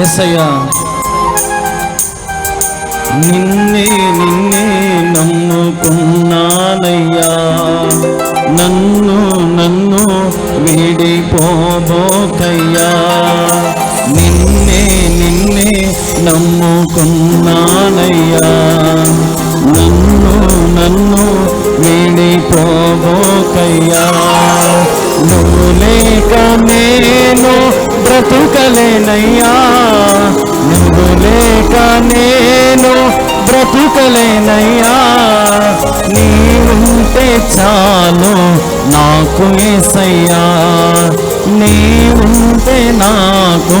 ఎస్సయ్యా నిన్నే నిన్నే నమ్ముకున్నానయ్యా. నన్ను నన్ను వీడిపోబోకయ్యా నిన్నే నిన్నే నమ్ముకున్నానయ్యా. నన్ను నన్ను వీడిపోబోకయ్యా నువ్వు లేక నేను బ్రతుకలేనయ్యా నువ్వు లేక నేను బ్రతుకలేనయ్యా నీవుంటే చాలు నాకు ఏసయ్యా. నీవుంటే నాకు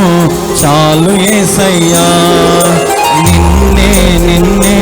చాలు ఏసయ్యా. నిన్నే నిన్నే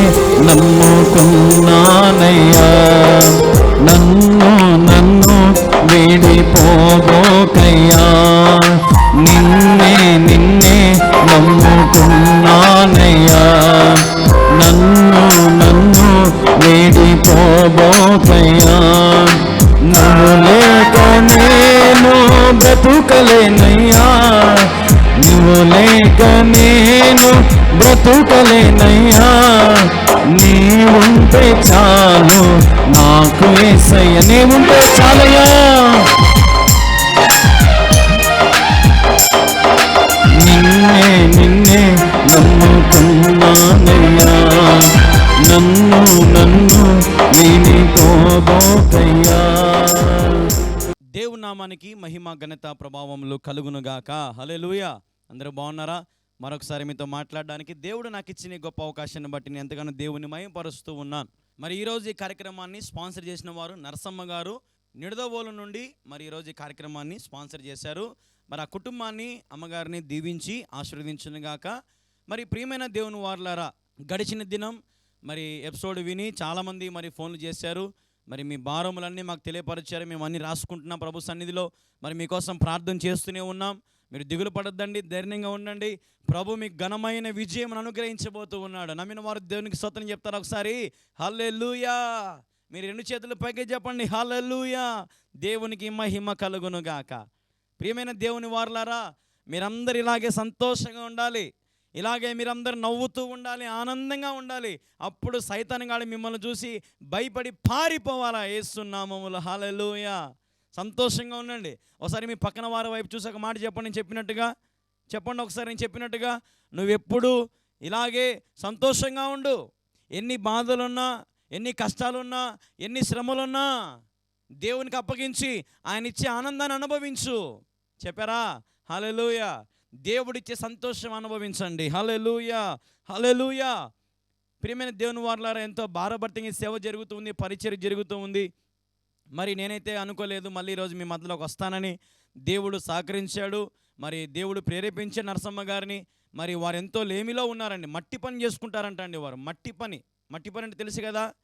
అక్కా హలో లూయ అందరూ బాగున్నారా? మరొకసారి మీతో మాట్లాడడానికి దేవుడు నాకు ఇచ్చిన గొప్ప అవకాశాన్ని బట్టి నేను ఎంతగానో దేవుని మయంపరుస్తూ ఉన్నాను. మరి ఈరోజు ఈ కార్యక్రమాన్ని స్పాన్సర్ చేసిన వారు నరసమ్మ గారు. నిడదవోలు నుండి మరి ఈరోజు ఈ కార్యక్రమాన్ని స్పాన్సర్ చేశారు. మరి ఆ కుటుంబాన్ని అమ్మగారిని దీవించి ఆశీర్వదించునుగాక. మరి ప్రియమైన దేవుని వార్లారా గడిచిన దినం మరి ఎపిసోడ్ విని చాలామంది మరి ఫోన్లు చేశారు. మరి మీ భారములన్నీ మాకు తెలియపరిచారు. మేము అన్నీ రాసుకుంటున్నాం ప్రభు సన్నిధిలో. మరి మీకోసం ప్రార్థన చేస్తూనే ఉన్నాం. మీరు దిగులు పడద్దండి ధైర్యంగా ఉండండి. ప్రభు మీకు ఘనమైన విజయం అనుగ్రహించబోతూ ఉన్నాడు. నమ్మిన వారు దేవునికి స్వతం చెప్తారు ఒకసారి. హల్లెలూయా! మీరు రెండు చేతులు పైకి చెప్పండి హల్లెలూయా! దేవునికి మహిమ కలుగును గాక ప్రియమైన దేవుని వారులారా మీరందరూ ఇలాగే సంతోషంగా ఉండాలి. ఇలాగే మీరందరూ నవ్వుతూ ఉండాలి ఆనందంగా ఉండాలి. అప్పుడు సైతానగాడు మిమ్మల్ని చూసి భయపడి పారిపోవాలా ఏస్తున్నామములు హాలెలూయ సంతోషంగా ఉండండి. ఒకసారి మీ పక్కన వారి వైపు చూసి ఒక మాట చెప్పండి నేను చెప్పినట్టుగా. చెప్పండి ఒకసారి నేను చెప్పినట్టుగా. నువ్వెప్పుడు ఇలాగే సంతోషంగా ఉండు. ఎన్ని బాధలున్నా ఎన్ని కష్టాలున్నా ఎన్ని శ్రమలున్నా దేవునికి అప్పగించి ఆయన ఇచ్చే ఆనందాన్ని అనుభవించు. చెప్పారా? హలెలూయ దేవుడిచ్చే సంతోషం అనుభవించండి. హలెలుయా హలెలుయా ప్రియమైన దేవుని వారులారా ఎంతో భారభర్తంగా సేవ జరుగుతుంది పరిచయం జరుగుతూ ఉంది. మరి నేనైతే అనుకోలేదు మళ్ళీ ఈరోజు మీ మధ్యలోకి వస్తానని. దేవుడు సహకరించాడు మరి దేవుడు ప్రేరేపించే నరసమ్మ గారిని. మరి వారు ఎంతో లేమిలో ఉన్నారండి మట్టి పని చేసుకుంటారంట అండి వారు మట్టి పని. మట్టి పని అంటే తెలుసు కదా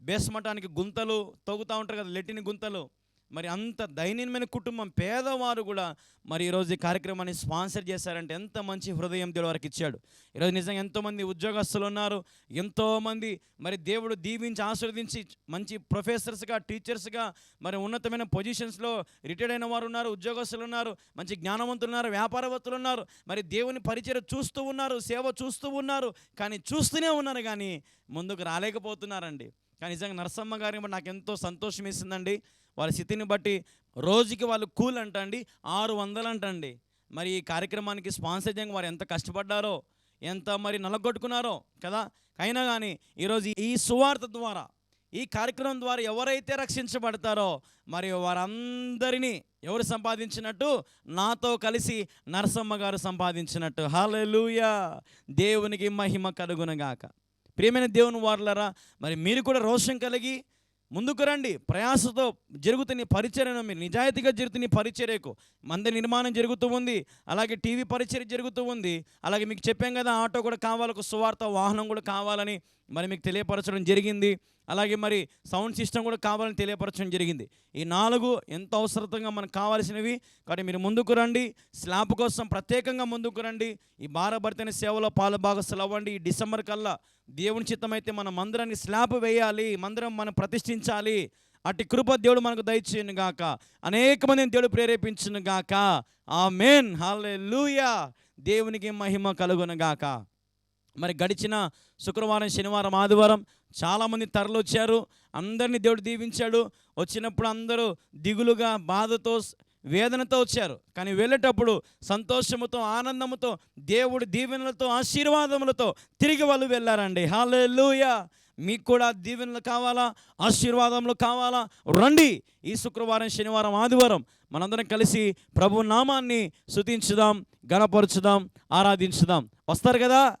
బేస్మటానికి గుంతలు తవ్వుతూ ఉంటారు కదా లెట్టిని గుంతలు. మరి అంత దైన్యమైన కుటుంబం పేదవారు కూడా మరి ఈరోజు ఈ కార్యక్రమాన్ని స్పాన్సర్ చేశారంటే ఎంత మంచి హృదయం దేవుడు వారికి ఇచ్చాడు. ఈరోజు నిజంగా ఎంతోమంది ఉద్యోగస్తులు ఉన్నారు ఎంతోమంది మరి దేవుడు దీవించి ఆశీర్వదించి మంచి ప్రొఫెసర్స్గా టీచర్స్గా మరి ఉన్నతమైన పొజిషన్స్లో రిటైర్డ్ అయిన వారు ఉన్నారు ఉద్యోగస్తులు ఉన్నారు మంచి జ్ఞానవంతులు ఉన్నారు వ్యాపారవంతులు ఉన్నారు మరి దేవుని పరిచయం చూస్తూ ఉన్నారు సేవ చూస్తూ ఉన్నారు కానీ చూస్తూనే ఉన్నారు కానీ ముందుకు రాలేకపోతున్నారండి. కానీ నిజంగా నరసమ్మ గారిని నాకు ఎంతో సంతోషం వేసిందండి. వాళ్ళ స్థితిని బట్టి రోజుకి వాళ్ళు కూల్ అంటండి ఆరు వందలు అంటండి మరి ఈ కార్యక్రమానికి స్పాన్సర్ చేయంగా వారు ఎంత కష్టపడ్డారో ఎంత మరి నలగొట్టుకున్నారో కదా? అయినా కానీ ఈరోజు ఈ సువార్త ద్వారా ఈ కార్యక్రమం ద్వారా ఎవరైతే రక్షించబడతారో మరి వారందరినీ ఎవరు సంపాదించినట్టు? నాతో కలిసి నరసమ్మ గారు సంపాదించినట్టు. హాలూయా దేవునికి మహిమ కలుగునగాక ప్రియమైన దేవుని వారులరా మరి మీరు కూడా రోషం కలిగి ముందుకు రండి. ప్రయాసతో జరుగుతున్న ఈ పరిచర్యను మీరు నిజాయితీగా జరుగుతున్న పరిచర్యకు మంది నిర్మాణం జరుగుతూ ఉంది. అలాగే టీవీ పరిచర్య జరుగుతూ ఉంది. అలాగే మీకు చెప్పాం కదా ఆటో కూడా కావాలి ఒక సువార్త వాహనం కూడా కావాలని మరి మీకు తెలియపరచడం జరిగింది. అలాగే మరి సౌండ్ సిస్టమ్ కూడా కావాలని తెలియపరచడం జరిగింది. ఈ నాలుగు ఎంత అవసరంగా మనకు కావాల్సినవి. కాబట్టి మీరు ముందుకు రండి. స్లాబ్ కోసం ప్రత్యేకంగా ముందుకు రండి. ఈ భారభర్తని సేవలో పాలు భాగస్తులు అవ్వండి. ఈ డిసెంబర్ కల్లా దేవుని చిత్తమైతే మన మందిరానికి స్లాబ్ వేయాలి. మందిరం మనం ప్రతిష్ఠించాలి. అటు కృప దేవుడు మనకు దయచేయను గాక. అనేక మందిని దేవుడు ప్రేరేపించును గాక. ఆ మెయిన్ హాలే లూయా దేవునికి మహిమ కలుగును గాక. మరి గడిచిన శుక్రవారం శనివారం ఆదివారం చాలామంది తరలొచ్చారు. అందరినీ దేవుడు దీవించాడు. వచ్చినప్పుడు అందరూ దిగులుగా బాధతో వేదనతో వచ్చారు. కానీ వెళ్ళేటప్పుడు సంతోషముతో ఆనందముతో దేవుడి దీవెనలతో ఆశీర్వాదములతో తిరిగి వాళ్ళు వెళ్ళారండి. హాలెలూయా మీకు కూడా దీవెనలు కావాలా? ఆశీర్వాదములు కావాలా? రండి! ఈ శుక్రవారం శనివారం ఆదివారం మనందరం కలిసి ప్రభు నామాన్ని శుతించుదాం గణపరచుదాం ఆరాధించుదాం. వస్తారు కదా?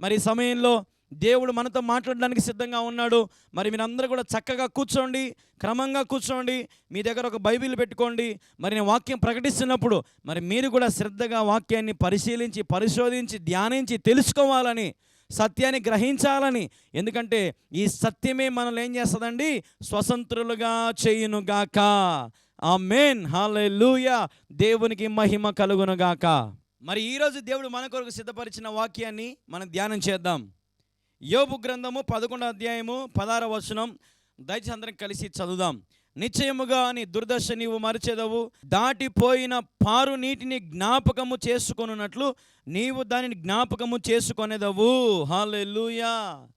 మరి ఈ సమయంలో దేవుడు మనతో మాట్లాడడానికి సిద్ధంగా ఉన్నాడు. మరి మీరందరూ కూడా చక్కగా కూర్చోండి క్రమంగా కూర్చోండి మీ దగ్గర ఒక బైబిల్ పెట్టుకోండి. మరి నేను వాక్యం ప్రకటిస్తున్నప్పుడు మరి మీరు కూడా శ్రద్ధగా వాక్యాన్ని పరిశీలించి పరిశోధించి ధ్యానించి తెలుసుకోవాలని సత్యాన్ని గ్రహించాలని. ఎందుకంటే ఈ సత్యమే మనల్ని ఏం చేస్తుందండి? స్వతంత్రులుగా చేయునుగాక ఆ మేన్ హాలూయ దేవునికి మహిమ కలుగునుగాక మరి ఈరోజు దేవుడు మన కొరకు సిద్ధపరిచిన వాక్యాన్ని మనం ధ్యానం చేద్దాం. యోబు గ్రంథము పదకొండో అధ్యాయము పదార వచనం. దయచేసి అందరం కలిసి చదువుదాం. నిశ్చయముగా నీ దుర్దశ నీవు మరిచెదవు. దాటిపోయిన పారు నీటిని జ్ఞాపకము చేసుకొనున్నట్లు నీవు దానిని జ్ఞాపకము చేసుకొనేదవు. హాలెలూయా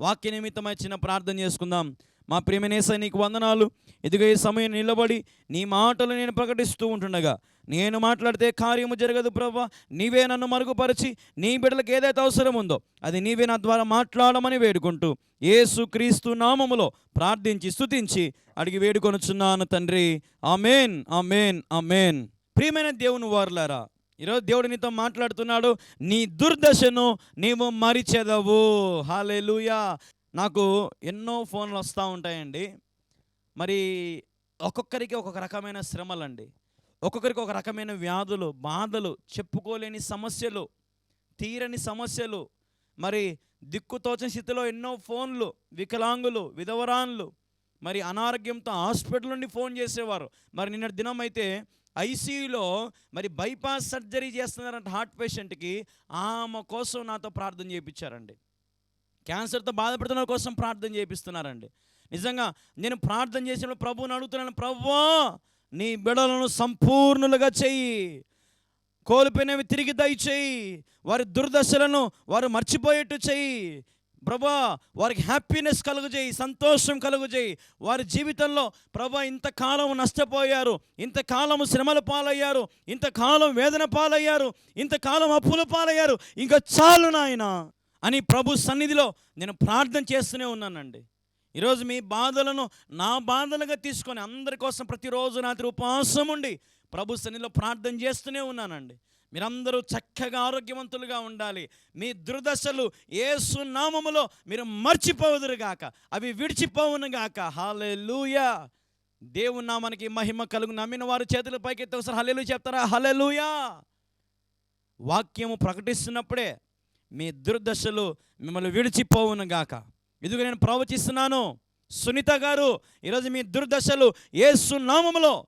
వాక్య నిమిత్తమై చిన్న ప్రార్థన చేసుకుందాం. మా ప్రేమనేస నీకు వందనాలు. ఇదిగో ఈ సమయం నిలబడి నీ మాటలు నేను ప్రకటిస్తూ ఉంటుండగా నేను మాట్లాడితే కార్యము జరగదు ప్రభా. నీవే నన్ను మరుగుపరిచి నీ బిడ్డలకు ఏదైతే అవసరం ఉందో అది నీవే నా ద్వారా మాట్లాడమని వేడుకుంటూ ఏసు క్రీస్తు నామములో ప్రార్థించి స్తుతించి అడిగి వేడుకొనుచున్నాను తండ్రి. Amen amen amen. ప్రియమైన దేవుని వారులారా ఈరోజు దేవుడు నీతో మాట్లాడుతున్నాడు. నీ దుర్దశను నీవు మరిచెదవు. హాలేలుయా నాకు ఎన్నో ఫోన్లు వస్తూ ఉంటాయండి. మరి ఒక్కొక్కరికి ఒక్కొక్క రకమైన శ్రమలండి. ఒక్కొక్కరికి ఒక రకమైన వ్యాధులు బాధలు చెప్పుకోలేని సమస్యలు తీరని సమస్యలు మరి దిక్కుతోచని స్థితిలో ఎన్నో ఫోన్లు వికలాంగులు విధవరాన్లు మరి అనారోగ్యంతో హాస్పిటల్ నుండి ఫోన్ చేసేవారు. మరి నిన్నటి దినం అయితే ఐసీయూలో మరి బైపాస్ సర్జరీ చేస్తున్నారంట హార్ట్ పేషెంట్కి. ఆమె కోసం నాతో ప్రార్థన చేయించారండి. క్యాన్సర్తో బాధపడుతున్న కోసం ప్రార్థన చేపిస్తున్నారండి నిజంగా నేను ప్రార్థన చేసినప్పుడు ప్రభువుని అడుగుతున్నాను ప్రభు నీ బిడలను సంపూర్ణులుగా చెయ్యి కోల్పోయినవి తిరిగి దయచేయి. వారి దుర్దశలను వారు మర్చిపోయేట్టు చెయ్యి ప్రభా వారికి హ్యాపీనెస్ కలుగుజేయి సంతోషం కలుగుజేయి. వారి జీవితంలో ప్రభా ఇంతకాలం నష్టపోయారు. ఇంతకాలం శ్రమల పాలయ్యారు. ఇంతకాలం వేదన పాలయ్యారు. ఇంతకాలం అప్పుల పాలయ్యారు. ఇంకా చాలు నాయన అని ప్రభు సన్నిధిలో నేను ప్రార్థన చేస్తూనే ఉన్నానండి. ఈరోజు మీ బాధలను నా బాధలుగా తీసుకొని అందరి కోసం ప్రతిరోజు రాత్రి ఉపవాసం ఉండి ప్రభు సన్నిధిలో ప్రార్థన చేస్తూనే ఉన్నానండి. మీరందరూ చక్కగా ఆరోగ్యవంతులుగా ఉండాలి. మీ దుర్దశలు ఏ సున్నామములో మీరు మర్చిపోవుదురుగాక అవి విడిచిపోవునుగాక హాలెలూయా దేవుని నామానికి మహిమ కలుగు నమ్మిన వారు చేతుల పైకెత్తి ఒకసారి హలెలు చెప్తారా? హలెలుయా వాక్యము ప్రకటిస్తున్నప్పుడే మీ దుర్దశలు మిమ్మల్ని విడిచిపోవునుగాక ఇదిగో నేను ప్రవచిస్తున్నాను. సునీత గారు ఈరోజు మీ దుర్దశలు ఏసు నామములో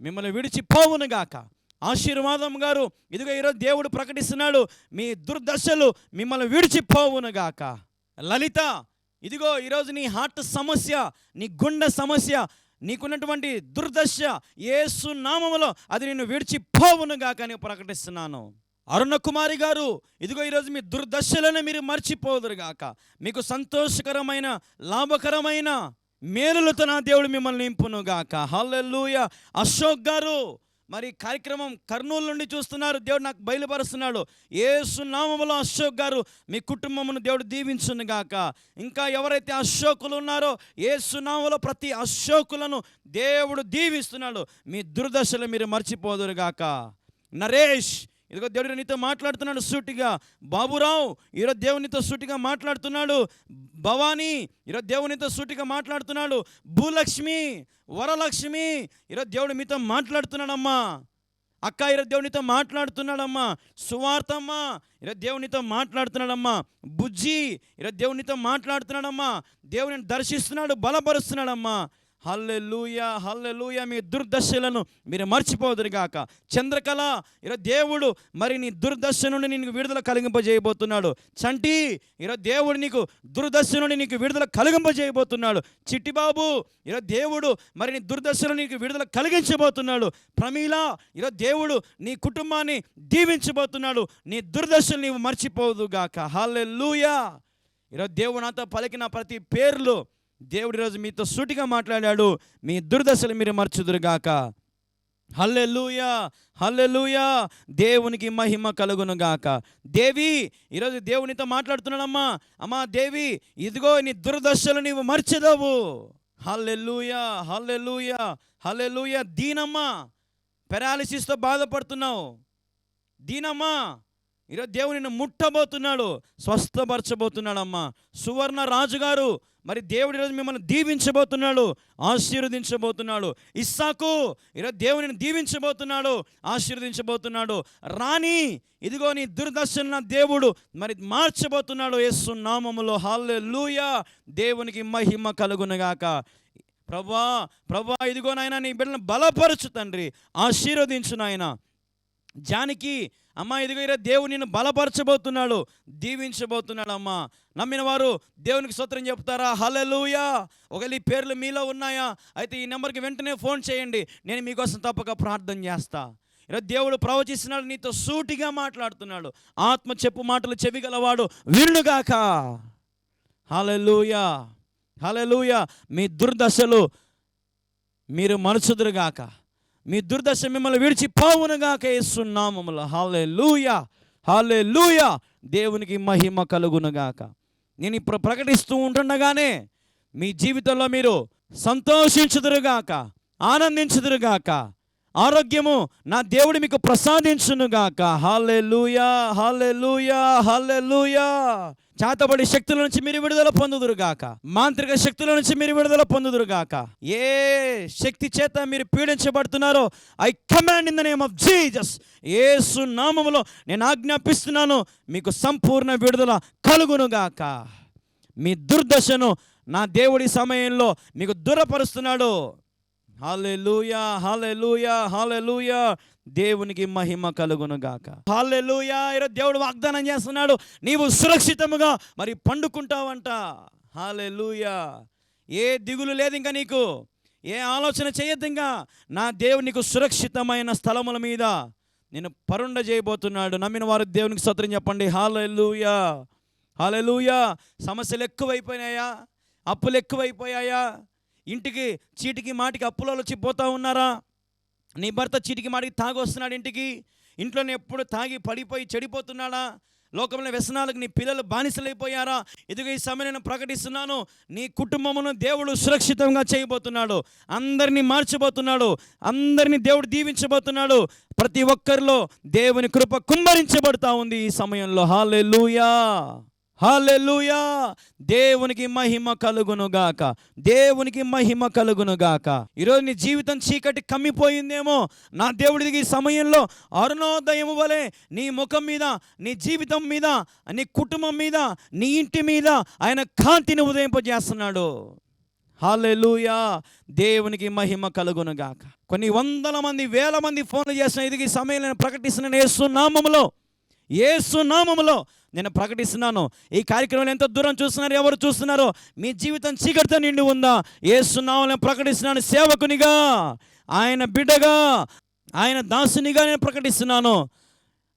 మిమ్మల్ని విడిచిపోవును గాక. ఆశీర్వాదం గారు ఇదిగో ఈరోజు దేవుడు ప్రకటిస్తున్నాడు మీ దుర్దశలు మిమ్మల్ని విడిచిపోవును గాక. లలిత ఇదిగో ఈరోజు నీ హార్ట్ సమస్య నీ గుండె సమస్య నీకున్నటువంటి దుర్దశ ఏసు నామములో అది నిన్ను విడిచిపోవునుగాక అని ప్రకటిస్తున్నాను. అరుణ కుమారి గారు ఇదిగో ఈరోజు మీ దుర్దశలను మీరు మర్చిపోదురుగాక. మీకు సంతోషకరమైన లాభకరమైన మేలులతో నా దేవుడు మిమ్మల్ని నింపునుగాక. హల్లెలూయ. అశోక్ గారు మరి కార్యక్రమం కర్నూలు నుండి చూస్తున్నారు. దేవుడు నాకు బయలుపరుస్తున్నాడు. ఏసునామములో అశోక్ గారు మీ కుటుంబమును దేవుడు దీవించును గాక ఇంకా ఎవరైతే అశోకులు ఉన్నారో ఏసునామలో ప్రతి అశోకులను దేవుడు దీవిస్తున్నాడు. మీ దుర్దశలు మీరు మర్చిపోదురు గాక నరేష్ ఇదిగో దేవుడు నీతో మాట్లాడుతున్నాడు సూటిగా. బాబురావు ఈరోజు దేవునితో సూటిగా మాట్లాడుతున్నాడు. భవానీ ఈరోజు దేవునితో సూటిగా మాట్లాడుతున్నాడు. భూలక్ష్మి వరలక్ష్మి ఈరోజు దేవుడు మీతో మాట్లాడుతున్నాడమ్మా. అక్క ఈరోజు దేవునితో మాట్లాడుతున్నాడమ్మా. సువార్తమ్మ ఈరోజు దేవునితో మాట్లాడుతున్నాడమ్మా. బుజ్జి ఈరోజు దేవునితో మాట్లాడుతున్నాడమ్మా. దేవుని దర్శిస్తున్నాడు బలపరుస్తున్నాడమ్మా. హల్లెలూయా హల్లెలూయా మీ దుర్దశలను మీరు మర్చిపోదురుగాక చంద్రకళ ఈరోజు దేవుడు మరి నీ దుర్దశ నుండి నీకు విడుదల కలిగింపజేయబోతున్నాడు. చంటి ఈరోజు దేవుడు నీకు దుర్దశ నుండి నీకు విడుదల కలిగింపజేయబోతున్నాడు. చిట్టిబాబు ఈరోజు దేవుడు మరి నీ దుర్దశను నీకు విడుదల కలిగించబోతున్నాడు. ప్రమీల ఈరోజు దేవుడు నీ కుటుంబాన్ని దీవించబోతున్నాడు. నీ దుర్దశలు నీవు మర్చిపోదుగాక హల్లెలూయా. ఈరోజు దేవుడు నాతో పలికిన ప్రతి పేర్లు దేవుడి రోజు మీతో సూటిగా మాట్లాడాడు. మీ దుర్దశలు మీరు మర్చుదురుగాక. హల్లెలూయా హల్లెలూయా. దేవునికి మహిమ కలుగును గాక దేవి ఈరోజు దేవునితో మాట్లాడుతున్నాడమ్మా. అమ్మా దేవి ఇదిగో నీ దుర్దశలు నీవు మర్చిదవు. హల్లెలూయా హల్లెలూయా హల్లెలూయా. దీనమ్మా పెరాలిసిస్తో బాధపడుతున్నావు. దీనమ్మా ఈరోజు దేవుడు నిన్ను ముట్టబోతున్నాడు స్వస్థపరచబోతున్నాడమ్మా. సువర్ణ రాజుగారు మరి దేవుడు ఈరోజు మిమ్మల్ని దీవించబోతున్నాడు ఆశీర్వదించబోతున్నాడు. ఇస్సాకు ఈరోజు దేవుడిని దీవించబోతున్నాడు ఆశీర్వదించబోతున్నాడు. రాణి ఇదిగో నీ దుర్దర్శన దేవుడు మరి మార్చబోతున్నాడు యేసు నామములో. హాల్లే లూయా దేవునికి మహిమ కలుగునగాక. ప్రభా ప్రభా ఇదిగో నాయన నీ బిడ్డను బలపరచు తండ్రి ఆశీర్వదించు నాయన. జానికి అమ్మా ఇదిగో ఈరోజు దేవుడు నిన్ను బలపరచబోతున్నాడు దీవించబోతున్నాడు అమ్మా. నమ్మిన వారు దేవునికి సూత్రం చెప్తారా? హలలుయా ఒకవేళ ఈ పేర్లు మీలో ఉన్నాయా అయితే ఈ నెంబర్కి వెంటనే ఫోన్ చేయండి నేను మీకోసం తప్పక ప్రార్థన చేస్తా. ఈరోజు దేవుడు ప్రవచిస్తున్నాడు నీతో సూటిగా మాట్లాడుతున్నాడు. ఆత్మ చెప్పు మాటలు చెవిగలవాడు వినుగాక. హలలుయా హలలుయా మీ దుర్దశలు మీరు మనుచుదురుగాక మీ దుర్దశ మిమ్మల్ని విడిచి పావునుగాక హాలే లూయా హాలే లూయా దేవునికి మహిమ కలుగునుగాక. నేను ఇప్పుడు ప్రకటిస్తూ ఉంటుండగానే మీ జీవితంలో మీరు సంతోషించుదురుగాక ఆనందించుదురుగాక. ఆరోగ్యము నా దేవుడు మీకు ప్రసాదించునుగాక హాలే హాలెలుయా హాలెలుయా లూయా చేతబడి శక్తుల నుంచి మీరు విడుదల పొందుదురుగాక మాంత్రిక శక్తుల నుంచి మీరు విడుదల పొందుదురుగాక ఏ శక్తి చేత మీరు పీడించబడుతున్నారో I command in the name of Jesus ఏ నామములో నేను ఆజ్ఞాపిస్తున్నాను మీకు సంపూర్ణ విడుదల కలుగునుగాక మీ దుర్దశను నా దేవుడి సమయంలో మీకు దూరపరుస్తున్నాడు. హాలెలుయా హాలెలుయా హాలెలుయా దేవునికి మహిమ కలుగును గాక. హాలెలుయా ఈరోజు దేవుడు వాగ్దానం చేస్తున్నాడు. నీవు సురక్షితముగా మరి పండుకుంటావంట. హాలెలుయా ఏ దిగులు లేదు ఇంకా నీకు. ఏ ఆలోచన చేయొద్దు ఇంకా. నా దేవుడు నీకు సురక్షితమైన స్థలముల మీద నేను పరుండ చేయబోతున్నాడు. నమ్మిన వారు దేవునికి సత్రం చెప్పండి. హాలెలుయా హాలెలుయా సమస్యలు ఎక్కువైపోయినాయా? అప్పులు ఎక్కువైపోయాయా? ఇంటికి చీటికి మాటికి అప్పులలో వచ్చి ఉన్నారా? నీ భర్త చీటికి మాటికి తాగి వస్తున్నాడు ఇంటికి? ఇంట్లోనే ఎప్పుడు తాగి పడిపోయి చెడిపోతున్నాడా? లోకంలో వ్యసనాలకు నీ పిల్లలు బానిసలైపోయారా? ఇదిగో ఈ సమయం నేను ప్రకటిస్తున్నాను. నీ కుటుంబమును దేవుడు సురక్షితంగా చేయబోతున్నాడు. అందరినీ మార్చబోతున్నాడు. అందరినీ దేవుడు దీవించబోతున్నాడు. ప్రతి ఒక్కరిలో దేవుని కృప కుమ్మరించబడతా ఉంది ఈ సమయంలో. హాలే లూయా హాలెలూయా దేవునికి మహిమ కలుగునుగాక దేవునికి మహిమ కలుగునుగాక ఈరోజు నీ జీవితం చీకటి కమ్మిపోయిందేమో. నా దేవుడికి ఈ సమయంలో అరుణోదయం వలె నీ ముఖం మీద నీ జీవితం మీద నీ కుటుంబం మీద నీ ఇంటి మీద ఆయన కాంతిని ఉదయింపజేస్తున్నాడు. హాలెలూయా దేవునికి మహిమ కలుగునుగాక కొన్ని వందల మంది వేల మంది ఫోన్లు చేసిన ఇది సమయంలో ప్రకటిస్తున్న ప్రకటిస్తున్నాను యేసు నామములో యేసు నామములో నేను ప్రకటిస్తున్నాను. ఈ కార్యక్రమం ఎంత దూరం చూస్తున్నారు ఎవరు చూస్తున్నారో? మీ జీవితం చీకటితో నిండి ఉందా? యేసు నేను ప్రకటిస్తున్నాను సేవకునిగా ఆయన బిడ్డగా ఆయన దాసునిగా నేను ప్రకటిస్తున్నాను.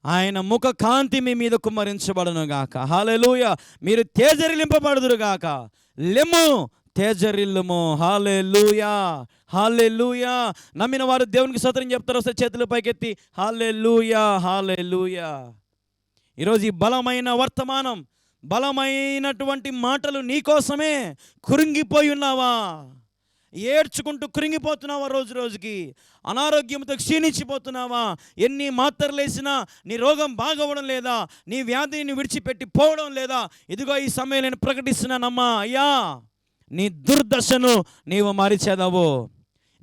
ఆయన ముఖ కాంతి మీ మీద కుమ్మరించబడను గాక. హాలెలూయ మీరు తేజరిలింపబడదురు గాక లెమ్ము తేజరిల్లుము. హాలెలూయా హాలెలూయా నమ్మిన వారు దేవునికి స్తోత్రం చెప్తారు వస్తే చేతులు పైకెత్తి. హాలెలూయా హాలెలూయా ఈరోజు ఈ బలమైన వర్తమానం బలమైనటువంటి మాటలు నీకోసమే కురింగిపోయి ఉన్నావా? ఏడ్చుకుంటూ కృంగిపోతున్నావా రోజు రోజుకి? అనారోగ్యంతో క్షీణించిపోతున్నావా? ఎన్ని మాత్రలేసినా నీ రోగం బాగవడం లేదా? నీ వ్యాధిని విడిచిపెట్టి పోవడం లేదా? ఇదిగో ఈ సమయం నేను ప్రకటిస్తున్నానమ్మా. అయ్యా నీ దుర్దశను నీవు మరిచేదవు.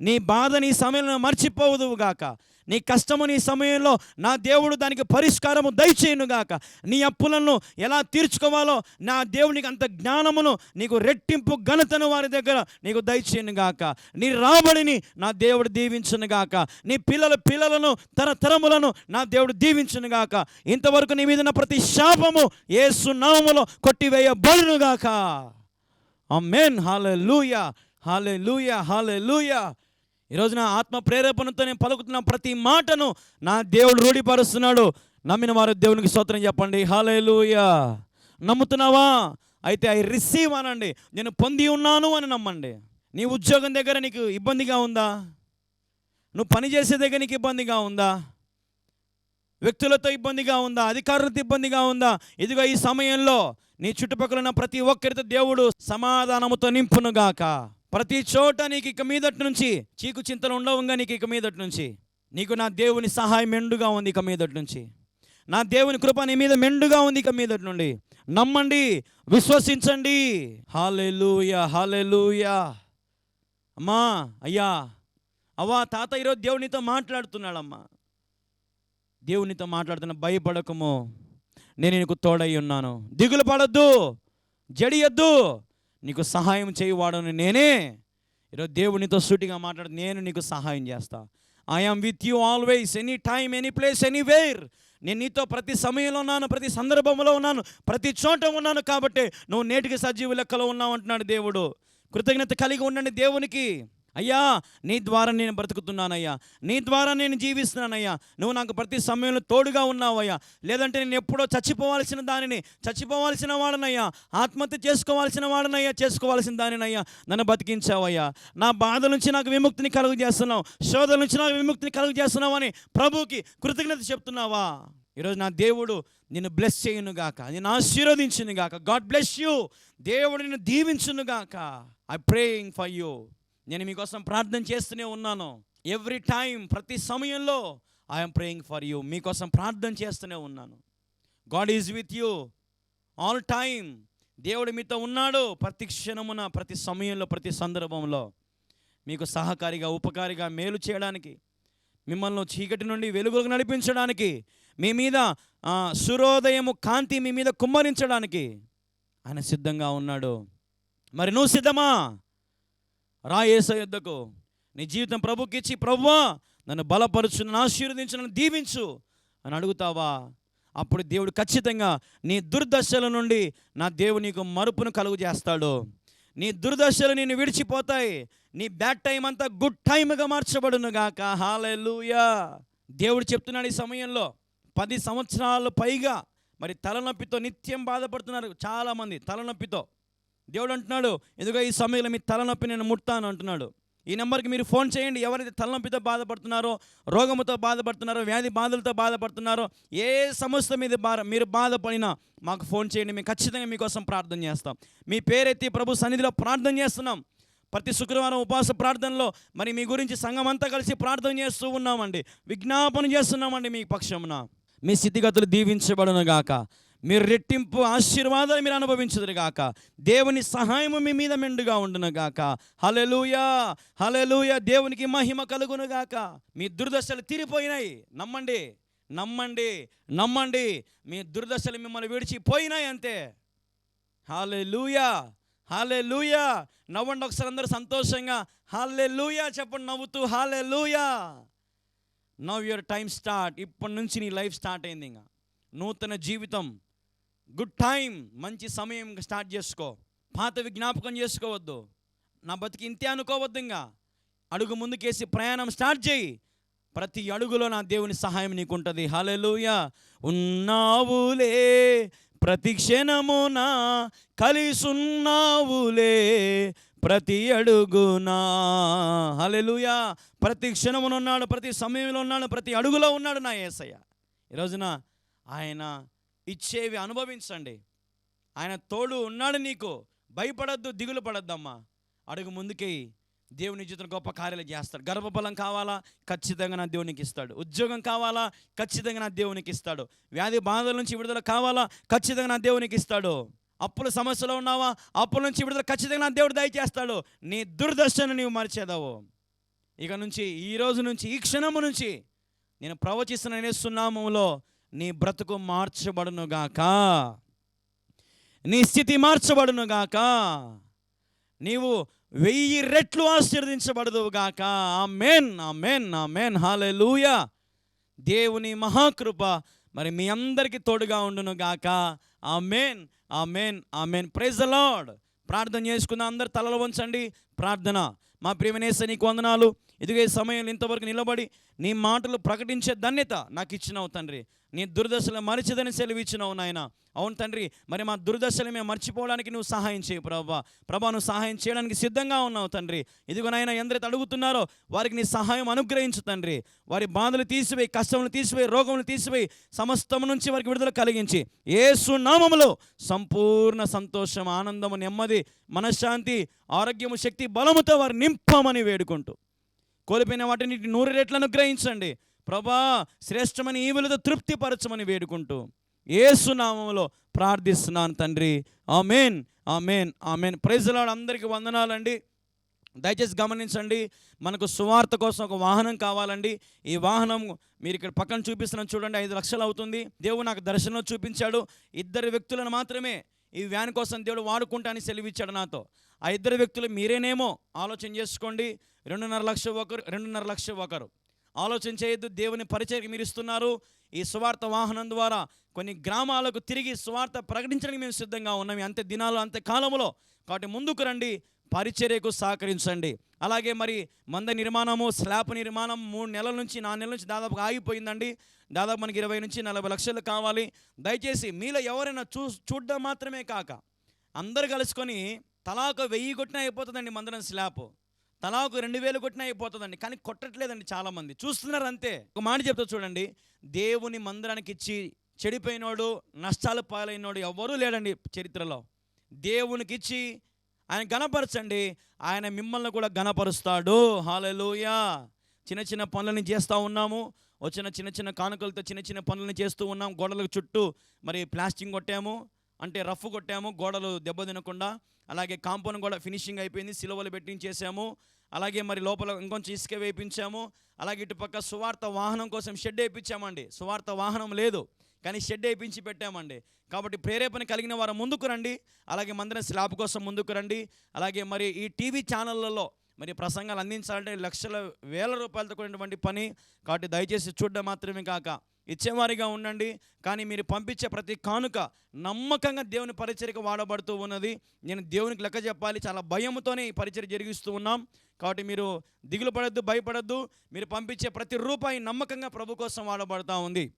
నీ బాధ నీ సమయంలో మర్చిపోవదువు గాక. నీ కష్టము నీ సమయంలో నా దేవుడు దానికి పరిష్కారము దయచేయునుగాక నీ అప్పులను ఎలా తీర్చుకోవాలో నా దేవునికి అంత జ్ఞానమును నీకు రెట్టింపు ఘనతను వారి దగ్గర నీకు దయచేయునుగాక నీ రాబడిని నా దేవుడు దీవించునుగాక నీ పిల్లల పిల్లలను తరతరములను నా దేవుడు దీవించునుగాక ఇంతవరకు నీ మీద ప్రతి శాపము ఏసు నామములో కొట్టివేయబడునుగాక అమ్మేన్ హాలెలూయా. హాలే లూయా ఈరోజు నా ఆత్మ ప్రేరేపణతో నేను పలుకుతున్న ప్రతి మాటను నా దేవుడు రూఢిపరుస్తున్నాడు. నమ్మిన వారు దేవునికి స్తోత్రం చెప్పండి. హాలేలుయా నమ్ముతున్నావా? అయితే ఐ రిసీవ్ అనండి. నేను పొంది ఉన్నాను అని నమ్మండి. నీ ఉద్యోగం దగ్గర నీకు ఇబ్బందిగా ఉందా? నువ్వు పని చేసే దగ్గర నీకు ఇబ్బందిగా ఉందా? వ్యక్తులతో ఇబ్బందిగా ఉందా? అధికారులతో ఇబ్బందిగా ఉందా? ఇదిగో ఈ సమయంలో నీ చుట్టుపక్కల ఉన్న ప్రతి ఒక్కరితో దేవుడు సమాధానముతో నింపునుగాక ప్రతి చోట నీకు ఇక మీదటి నుంచి చీకు చింతలు ఉండవుగా నీకు ఇక మీదటి నుంచి. నీకు నా దేవుని సహాయం మెండుగా ఉంది ఇక మీదటి నుంచి. నా దేవుని కృప నీ మీద మెండుగా ఉంది ఇక మీదటి నుండి. నమ్మండి విశ్వసించండి. హాలెలూయా హాలెలూయా అమ్మా అయ్యా. అవ్వా తాత ఈరోజు దేవునితో మాట్లాడుతున్నాడమ్మా. దేవునితో మాట్లాడుతున్న భయపడకము. నేను నీకు తోడై ఉన్నాను. దిగులు పడద్దు జడియద్దు. నీకు సహాయం చేయవాడని నేనే. ఈరోజు దేవునితో సూటిగా మాట్లాడు నేను నీకు సహాయం చేస్తా. I am with you always any time any place anywhere నేను నీతో ప్రతి సమయంలో ఉన్నాను ప్రతి సందర్భంలో ఉన్నాను ప్రతి చోట ఉన్నాను కాబట్టి నువ్వు నేటికి సజీవ లెక్కలో ఉన్నావు అంటున్నాడు దేవుడు. కృతజ్ఞత కలిగి ఉండండి దేవునికి. అయ్యా నీ ద్వారా నేను బ్రతుకుతున్నానయ్యా. నీ ద్వారా నేను జీవిస్తున్నానయ్యా. నువ్వు నాకు ప్రతి సమయంలో తోడుగా ఉన్నావయ్యా. లేదంటే నేను ఎప్పుడో చచ్చిపోవాల్సిన దానిని చచ్చిపోవాల్సిన వాడనయ్యా. ఆత్మహత్య చేసుకోవాల్సిన వాడనయ్యా చేసుకోవాల్సిన దానినయ్యా. నన్ను బతికించావయ్యా. నా బాధ నుంచి నాకు విముక్తిని కలుగు చేస్తున్నావు శోధ నుంచి నాకు విముక్తిని కలుగు చేస్తున్నావు అని ప్రభుకి కృతజ్ఞత చెప్తున్నావా? ఈరోజు నా దేవుడు నిన్ను బ్లెస్ చేయను గాక నేను ఆశీర్వదించును గాక గాడ్ బ్లెస్ యూ. దేవుడు నిన్ను దీవించును గాక ఐ ప్రేయింగ్ ఫర్ యూ. నేను మీకోసం ప్రార్థన చేస్తూనే ఉన్నాను. ఎవ్రీ టైం ప్రతి సమయంలో ఐఎమ్ ప్రేయింగ్ ఫర్ యూ మీకోసం ప్రార్థన చేస్తూనే ఉన్నాను. God is with you all time దేవుడు మీతో ఉన్నాడు ప్రతి క్షణమున ప్రతి సమయంలో ప్రతి సందర్భంలో. మీకు సహకారిగా ఉపకారిగా మేలు చేయడానికి మిమ్మల్ని చీకటి నుండి వెలుగులకు నడిపించడానికి మీ మీద సూర్యోదయము కాంతి మీ మీద కుమ్మరించడానికి ఆయన సిద్ధంగా ఉన్నాడు. మరి నువ్వు సిద్ధమా? రాయేస యుద్ధకు నీ జీవితం ప్రభుకి ఇచ్చి ప్రభువా నన్ను బలపరచు నన్ను ఆశీర్వదించు నన్ను దీవించు అని అడుగుతావా? అప్పుడు దేవుడు ఖచ్చితంగా నీ దుర్దశల నుండి నా దేవుడు నీకు మరుపును కలుగు చేస్తాడు. నీ దుర్దశలు నిన్ను విడిచిపోతాయి. నీ బ్యాడ్ టైం అంతా గుడ్ టైమ్గా మార్చబడును గాక. హాలూయా దేవుడు చెప్తున్నాడు ఈ సమయంలో పది సంవత్సరాలు పైగా మరి తలనొప్పితో నిత్యం బాధపడుతున్నారు చాలామంది తలనొప్పితో. దేవుడు అంటున్నాడు ఎందుకో ఈ సమయంలో మీ తలనొప్పి నేను ముట్టాను అంటున్నాడు. ఈ నెంబర్కి మీరు ఫోన్ చేయండి ఎవరైతే తలనొప్పితో బాధపడుతున్నారో రోగముతో బాధపడుతున్నారో వ్యాధి బాధలతో బాధపడుతున్నారో ఏ సమస్య మీద బా మీరు బాధపడినా మాకు ఫోన్ చేయండి మేము ఖచ్చితంగా మీకోసం ప్రార్థన చేస్తాం. మీ పేరెత్తి ప్రభు సన్నిధిలో ప్రార్థన చేస్తున్నాం. ప్రతి శుక్రవారం ఉపవాస ప్రార్థనలో మరి మీ గురించి సంఘం అంతా కలిసి ప్రార్థన చేస్తూ ఉన్నామండి. విజ్ఞాపన చేస్తున్నామండి మీ పక్షమున. మీ స్థితిగతులు దీవించబడును గాక. మీరు రెట్టింపు ఆశీర్వాదాలు మీరు అనుభవించదురు గాక. దేవుని సహాయము మీ మీద మెండుగా ఉండును గాక. హలెలూయా హలెలూయా దేవునికి మహిమ కలుగును గాక. మీ దుర్దశలు తీరిపోయినాయి. నమ్మండి నమ్మండి నమ్మండి. మీ దుర్దశలు మిమ్మల్ని విడిచిపోయినాయి అంతే. హాలెలూయా లూయ నవ్వండి ఒకసారి అందరూ సంతోషంగా. హాలెలూయా చెప్పండి నవ్వుతూ హాలే లూయ నవ్ యువర్ టైం స్టార్ట్. ఇప్పటి నుంచి నీ లైఫ్ స్టార్ట్ అయింది ఇంకా. నూతన జీవితం. గుడ్ టైం మంచి సమయం స్టార్ట్ చేసుకో. పాత జ్ఞాపకం చేసుకోవద్దు. నా బతికి ఇంతే అనుకోవద్దు ఇంకా. అడుగు ముందుకేసి ప్రయాణం స్టార్ట్ చేయి. ప్రతి అడుగులో నా దేవుని సహాయం నీకుంటుంది. హలెలుయ ఉన్నావులే ప్రతి క్షణమున కలిసున్నావులే ప్రతి అడుగునా హలెలూయా ప్రతి క్షణమున ఉన్నాడు ప్రతి సమయంలో ఉన్నాడు ప్రతి అడుగులో ఉన్నాడు నా యేసయ్య ఈ రోజున ఆయన ఇచ్చేవి అనుభవించండి. ఆయన తోడు ఉన్నాడు నీకు. భయపడద్దు దిగులు పడద్దమ్మా. అడుగు ముందుకి దేవుని జీవితంలో గొప్ప కార్యాలు చేస్తాడు. గర్భఫలం కావాలా? ఖచ్చితంగా నా దేవునికి ఇస్తాడు. ఉద్యోగం కావాలా? ఖచ్చితంగా నా దేవునికి ఇస్తాడు. వ్యాధి బాధల నుంచి విడుదల కావాలా? ఖచ్చితంగా నా దేవునికి ఇస్తాడు. అప్పుల సమస్యలో ఉన్నావా? అప్పుల నుంచి విడుదల ఖచ్చితంగా నా దేవుడు దయచేస్తాడు. నీ దుర్దశను నీవు మరిచేదావు. ఇక నుంచి ఈ రోజు నుంచి ఈ క్షణము నుంచి నేను ప్రవచిస్తున్న నేస్తున్నాములో నీ బ్రతుకు మార్చబడును గాక నీ స్థితి మార్చబడును గాక నీవు వెయ్యి రెట్లు ఆశీర్వదించబడదు గాక ఆ మెన్ హాలే హాలెలూయా దేవుని మహాకృప మరి మీ అందరికీ తోడుగా ఉండును గాక ఆమెన్ ఆ ఆమెన్. ప్రైజ్ ద లార్డ్ ప్రార్థన చేసుకున్న అందరు తలలు వంచండి. ప్రార్థన. మా ప్రియమనేస నీకు వందనాలు. ఇదిగే సమయం ఇంతవరకు నిలబడి నీ మాటలు ప్రకటించే ధన్యత నాకు ఇచ్చినావు తండ్రి. నీ దుర్దశలు మరిచిదని సెలవిచ్చినావు నాయన. అవును తండ్రి మరి మా దుర్దశలు మేము మర్చిపోవడానికి నువ్వు సహాయం చేయి ప్రభా. ప్రభా నువ్వు సహాయం చేయడానికి సిద్ధంగా ఉన్నావు తండ్రి. ఇదిగో నాయన ఎందరైతే అడుగుతున్నారో వారికి నీ సహాయం అనుగ్రహించు తండ్రి. వారి బాధలు తీసివేయి కష్టములు తీసివేయి రోగములు తీసివేయి సమస్తం నుంచి వారికి విడుదల కలిగించి ఏసు నామములో సంపూర్ణ సంతోషం ఆనందము నెమ్మది మనశ్శాంతి ఆరోగ్యము శక్తి బలముతో వారు నింపమని వేడుకుంటూ. కోల్పోయిన వాటిని నూరు రెట్లను గ్రహించండి ప్రభా శ్రేష్టమైన ఈవులతో తృప్తిపరచమని వేడుకుంటూ ఏసునామంలో ప్రార్థిస్తున్నాను తండ్రి. Amen amen amen. Praise the Lord అందరికీ వందనాలండి. దయచేసి గమనించండి మనకు సువార్త కోసం ఒక వాహనం కావాలండి. ఈ వాహనం మీరు ఇక్కడ పక్కన చూపిస్తున్నాను చూడండి ఐదు లక్షలు అవుతుంది. దేవుడు నాకు దర్శనం చూపించాడు. ఇద్దరు వ్యక్తులను మాత్రమే ఈ వ్యాన్ కోసం దేవుడు వాడుకుంటానని సెలవిచ్చాడు నాతో. ఆ ఇద్దరు వ్యక్తులు మీరేనేమో ఆలోచన చేసుకోండి. రెండున్నర లక్ష ఒకరు రెండున్నర లక్ష ఒకరు. ఆలోచన చేయొద్దు దేవుని పరిచయకి మీరు ఇస్తున్నారు. ఈ స్వార్థ వాహనం ద్వారా కొన్ని గ్రామాలకు తిరిగి స్వార్థ ప్రకటించడానికి మేము సిద్ధంగా ఉన్నాం. అంతే దినాలు అంతే కాలంలో కాబట్టి ముందుకు రండి పరిచర్యకు సహకరించండి. అలాగే మరి మంద నిర్మాణము స్లాబ్ నిర్మాణం మూడు నెలల నుంచి నాలుగు నెలల నుంచి దాదాపుగా ఆగిపోయిందండి. దాదాపు మనకి ఇరవై నుంచి నలభై లక్షలు కావాలి. దయచేసి మీలో ఎవరైనా చూ చూడడం మాత్రమే కాక అందరు కలుసుకొని తలాకు వెయ్యి కొట్టినా అయిపోతుందండి మందరం స్లాబ్. తలాకు రెండు వేలు కొట్టినా అయిపోతుందండి. కానీ కొట్టట్లేదండి చాలామంది. చూస్తున్నారు అంతే ఒక మాట చెప్తా చూడండి. దేవుని మందిరానికి ఇచ్చి చెడిపోయినోడు నష్టాలు పాలైనోడు ఎవ్వరూ లేడండి చరిత్రలో. దేవునికి ఇచ్చి ఆయన గణపరచండి ఆయన మిమ్మల్ని కూడా గణపరుస్తాడు హాలలోయా చిన్న చిన్న పనులని చేస్తూ ఉన్నాము. వచ్చిన చిన్న చిన్న కానుకలతో చిన్న చిన్న పనులని చేస్తూ ఉన్నాం. గోడలకు చుట్టూ మరి ప్లాస్టింగ్ కొట్టాము. అంటే రఫ్ కొట్టాము. గోడలు దెబ్బ తినకుండా అలాగే కాంపౌండ్ కూడా ఫినిషింగ్ అయిపోయింది. సిలువలు పెట్టించేసాము. అలాగే మరి లోపల ఇంకొంచెం ఇసుక వేయించాము అలాగే ఇటుపక్క సువార్త వాహనం కోసం షెడ్ వేయించామండి సువార్త వాహనం లేదు కానీ షెడ్ వేయించి పెట్టామండి. కాబట్టి ప్రేరేపణ కలిగిన వారు ముందుకు రండి. అలాగే మందిరం స్లాబ్ కోసం ముందుకు రండి. అలాగే మరి ఈ టీవీ ఛానళ్ళలో మరి ప్రసంగాలు అందించాలంటే లక్షల వేల రూపాయలతో కూడినటువంటి పని. కాబట్టి దయచేసి చూడడం మాత్రమే కాక ఇచ్చేవారిగా ఉండండి. కానీ మీరు పంపించే ప్రతి కానుక నమ్మకంగా దేవుని పరిచర్యకు వాడబడుతూ ఉన్నది. నేను దేవునికి లెక్క చెప్పాలి. చాలా భయంతోనే ఈ పరిచర్య జరిగిస్తూ ఉన్నాం. కాబట్టి మీరు దిగులు పడద్దు భయపడద్దు. మీరు పంపించే ప్రతి రూపాయి నమ్మకంగా ప్రభు కోసం వాడబడుతూ ఉంది.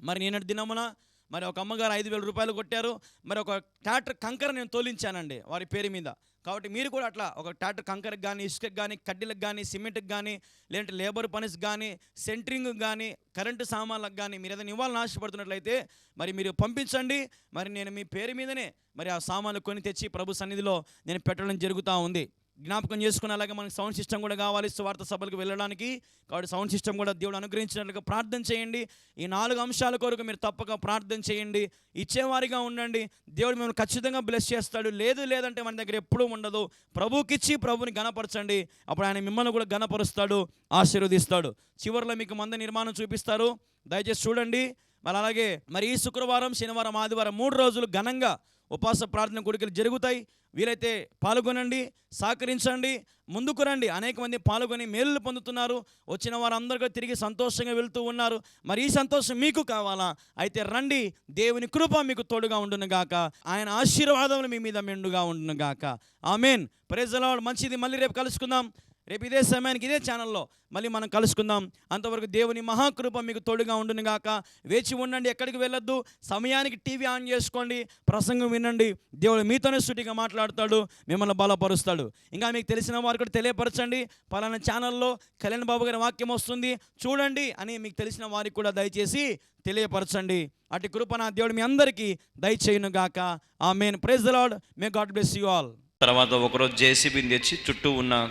మరి నేనటి దినమున మరి ఒక అమ్మగారు ఐదు వేల రూపాయలు కొట్టారు. మరి ఒక ట్రాక్టర్ కంకర నేను తోలించానండి. వారి పేరు మీద. కాబట్టి మీరు కూడా అట్లా ఒక టాటర్ కంకరకు కానీ ఇసుకకి కానీ కడ్డీలకు కానీ సిమెంట్కి కానీ లేదంటే లేబర్ పనిస్ కానీ సెంటరింగ్ కానీ కరెంటు సామాన్లకు కానీ మీరు ఏదైనా ఇవ్వాలని ఆశపడుతున్నట్లయితే మరి మీరు పంపించండి. మరి నేను మీ పేరు మీదనే మరి ఆ సామాన్లు కొని తెచ్చి ప్రభు సన్నిధిలో నేను పెట్టడం జరుగుతూ ఉంది. జ్ఞాపకం చేసుకుని అలాగే మనకి సౌండ్ సిస్టమ్ కూడా కావాలి స్వార్థ సభలకు వెళ్ళడానికి. కాబట్టి సౌండ్ సిస్టమ్ కూడా దేవుడు అనుగ్రహించినట్లుగా ప్రార్థన చేయండి. ఈ నాలుగు అంశాల కొరకు మీరు తప్పక ప్రార్థన చేయండి. ఇచ్చేవారిగా ఉండండి. దేవుడు మిమ్మల్ని ఖచ్చితంగా బ్లెస్ చేస్తాడు. లేదు లేదంటే మన దగ్గర ఎప్పుడూ ఉండదు. ప్రభుకిచ్చి ప్రభుని గణపరచండి అప్పుడు ఆయన మిమ్మల్ని కూడా గణపరుస్తాడు ఆశీర్వదిస్తాడు. చివరిలో మీకు మంద నిర్మాణం చూపిస్తారు. దయచేసి చూడండి. మరి అలాగే మరి ఈ శుక్రవారం శనివారం ఆదివారం మూడు రోజులు ఘనంగా ఉపవాస ప్రార్థన కోరికలు జరుగుతాయి. వీలైతే పాల్గొనండి సహకరించండి ముందుకు రండి. అనేక మంది పాల్గొని మేలు పొందుతున్నారు. వచ్చిన వారందరూ తిరిగి సంతోషంగా వెళ్తూ ఉన్నారు. మరి ఈ సంతోషం మీకు కావాలా? అయితే రండి దేవుని కృప మీకు తోడుగా ఉండును గాక. ఆయన ఆశీర్వాదములు మీ మీద మెండుగా ఉండును గాక. ఆమెన్. ప్రజల మంచిది. మళ్ళీ రేపు కలుసుకుందాం. రేపు ఇదే సమయానికి ఇదే ఛానల్లో మళ్ళీ మనం కలుసుకుందాం. అంతవరకు దేవుని మహాకృప మీకు తోడుగా ఉండును గాక. వేచి ఉండండి ఎక్కడికి వెళ్ళొద్దు. సమయానికి టీవీ ఆన్ చేసుకోండి. ప్రసంగం వినండి. దేవుడు మీతోనే సుటిగా మాట్లాడతాడు మిమ్మల్ని బలపరుస్తాడు. ఇంకా మీకు తెలిసిన వారు కూడా తెలియపరచండి. పలానా ఛానల్లో కళ్యాణ్ బాబు గారి వాక్యం వస్తుంది. చూడండి అని మీకు తెలిసిన వారికి కూడా దయచేసి తెలియపరచండి. అటు కృప నా దేవుడు మీ అందరికీ దయచేయును గాక. Amen praise the may God bless you all తర్వాత ఒకరోజు జేసీబీని తెచ్చి చుట్టూ ఉన్న